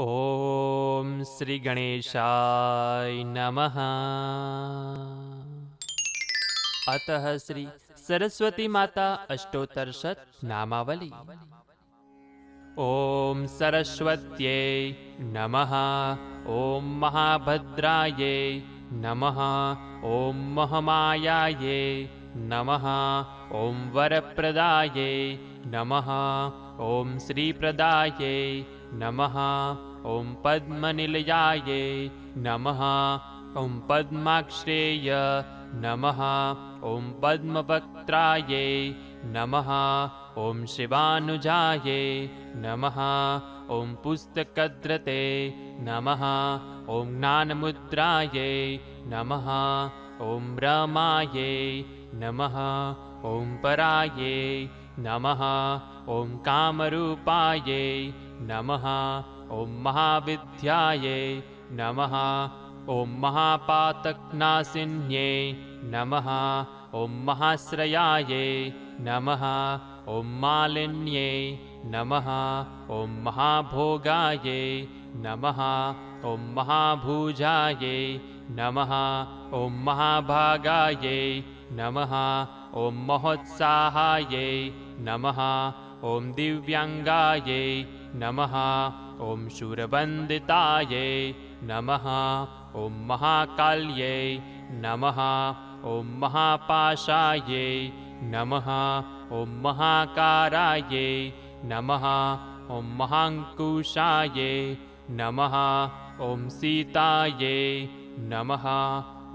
ॐ श्रीगणेशाय नमः। अतः श्री सरस्वतीमाता अष्टोत्तरशत् नामावली। ॐ सरस्वत्यै नमः। ॐ महाभद्रायै नमः। ॐ महमायायै नमः। ॐ वरप्रदायै नमः। ॐ श्रीप्रदायै नमः ॐ पद्मनिलयायै नमः। ॐ पद्माक्षेय नमः। ॐ पद्मवक्त्रायै नमः। ॐ शिवानुजायै नमः। ॐ पुस्तकद्रते नमः। ॐ ज्ञानमुद्रायै नमः। ॐ रमायै नमः। ॐ परायै नमः। ॐ कामरूपायै नमः ॐ महाविद्यायै नमः। ॐ महापातकनाशिन्यै नमः। ॐ महाश्रयायै नमः। ॐ मालिन्यै नमः। ॐ महाभोगायै नमः। ॐ महाभुजायै नमः। ॐ महाभागायै नमः। ॐ महोत्साहायै नमः। ॐ दिव्याङ्गायै नमः ॐ शूरवन्दितायै नमः ॐ महाकाल्यै नमः ॐ महापाशायै नमः ॐ महाकारायै नमः ॐ महाङ्कुशायै नमः ॐ सीतायै नमः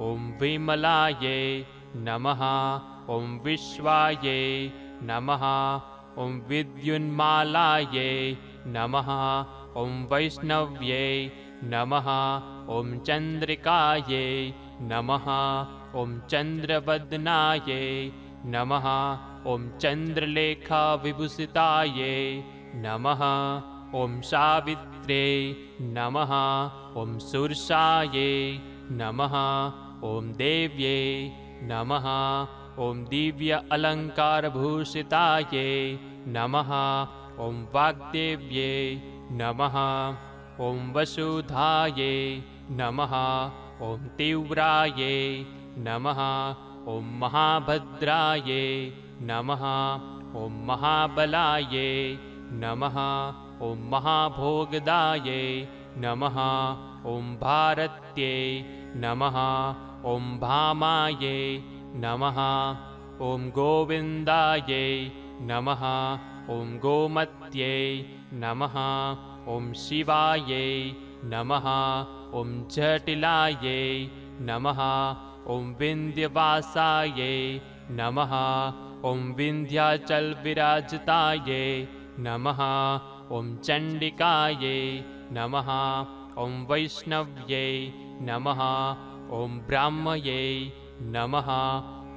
ॐ विमलायै नमः ॐ विश्वायै नमः ॐ विद्युन्मालायै नमः ॐ वैष्णव्यै नमः ॐ चन्द्रिकायै नमः ॐ चन्द्रवदनायै नमः ॐ चन्द्रलेखाविभूषितायै नमः ॐ सावित्र्यै नमः ॐ सुरसायै नमः ॐ देव्यै नमः ॐ दिव्य अलङ्कारभूषितायै नमः ॐ वाग्देव्यै नमः। ॐ वसुधायै नमः। ॐ तीव्रायै नमः। ॐ महाभद्रायै नमः। ॐ महाबलायै नमः। ॐ महाभोगदायै नमः। ॐ भारत्यै नमः। ॐ भामायै नमः। ॐ गोविन्दायै नमः ॐ गोमत्यै नमः ॐ शिवायै नमः ॐ जटिलायै नमः ॐ विन्ध्यवासायै नमः ॐ विन्ध्याचलविराजितायै नमः ॐ चण्डिकायै नमः ॐ वैष्णव्यै नमः ॐ ब्राह्मयै नमः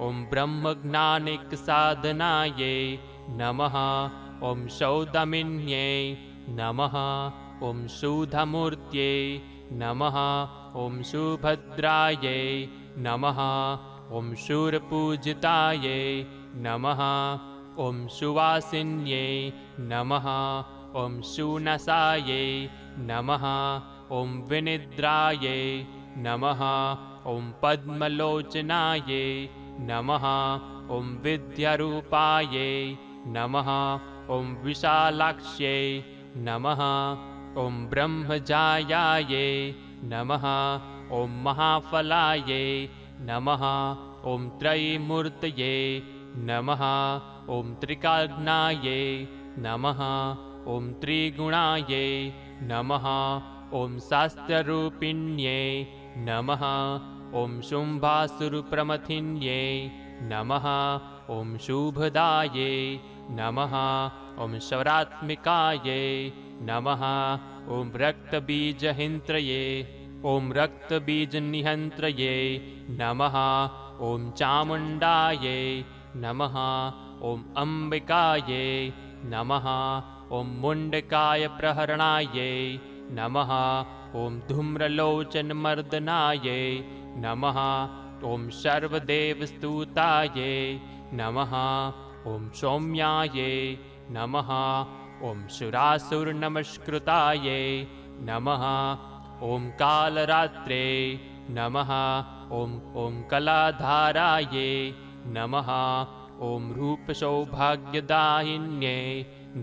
ॐ ब्रह्मज्ञानिकसाधनायै नमः। ॐ सौदमिन्यै नमः। ॐ सुधमूर्त्यै नमः। ॐ सुभद्रायै नमः। ॐ शूरपूजितायै नमः। ॐ सुवासिन्यै नमः। ॐ सुनसायै नमः। ॐ विनिद्रायै नमः। ॐ पद्मलोचनायै नमः। ॐ विद्यारूपायै नमः। ॐ विशालाक्ष्यै नमः। ॐ ब्रह्मजायायै नमः। ॐ महाफलायै नमः। ॐ त्रयीमूर्तये नमः। ॐ त्रिकाग्नायै नमः। ॐ त्रिगुणायै नमः। ॐ शास्त्ररूपिण्यै नमः। ॐ शुम्भासुरप्रमथिन्यै नमः ॐ शुभदायै नमः। ॐ शवरात्मिकायै नमः। ॐ रक्तबीजहिन्त्रये ॐ रक्तबीजनिहन्त्रये नमः। ॐ चामुण्डायै नमः। ॐ अम्बिकायै नमः। ॐ मुण्डकाय प्रहरणायै नमः। ॐ धूम्रलोचनमर्दनायै नमः। ॐ सर्वदेवस्तुतायै नमः। ॐ सौम्यायै नमः। ॐ सुरासुरनमस्कृतायै नमः। ॐ कालरात्रे नमः। ॐ ॐ कलाधारायै नमः। ॐ रूपसौभाग्यदायिन्यै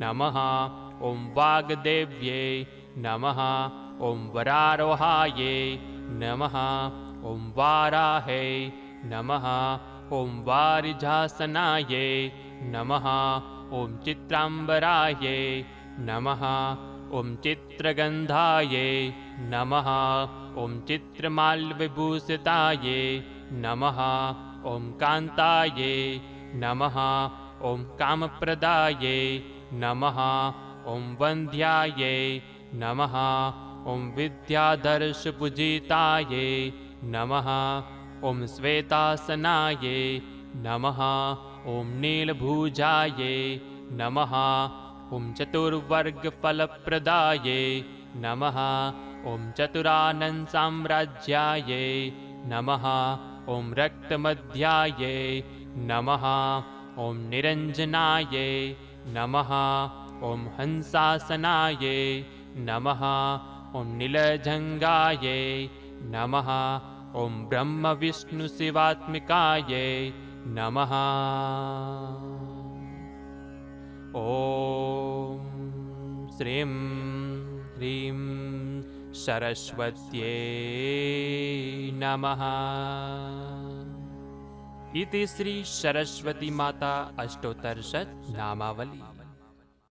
नमः। ॐ वाग्देव्यै नमः। ॐ वरारोहायै नमः। ॐ वाराहे नमः ॐ वारिजासनायै नमः। ॐ चित्राम्बरायै नमः। ॐ चित्रगन्धायै नमः। ॐ चित्रमाल्यविभूषितायै नमः। ॐ कान्तायै नमः। ॐ कामप्रदायै नमः। ॐ वन्द्यायै नमः। ॐ विद्याधर्षपूजितायै नमः ॐ श्वेतासनायै नमः ॐ नीलभुजायै नमः ॐ चतुर्वर्गफलप्रदायै नमः ॐ चतुरानन्दसाम्राज्यायै नमः ॐ रक्तमध्यायै नमः ॐ निरञ्जनायै नमः ॐ हंसासनायै नमः ॐ नीलजङ्गायै नमः ॐ ब्रह्मविष्णुशिवात्मिकायै नमः। ॐ श्रीं ह्रीं सरस्वत्यै नमः। इति श्रीसरस्वतीमाता अष्टोत्तरशत् नामावली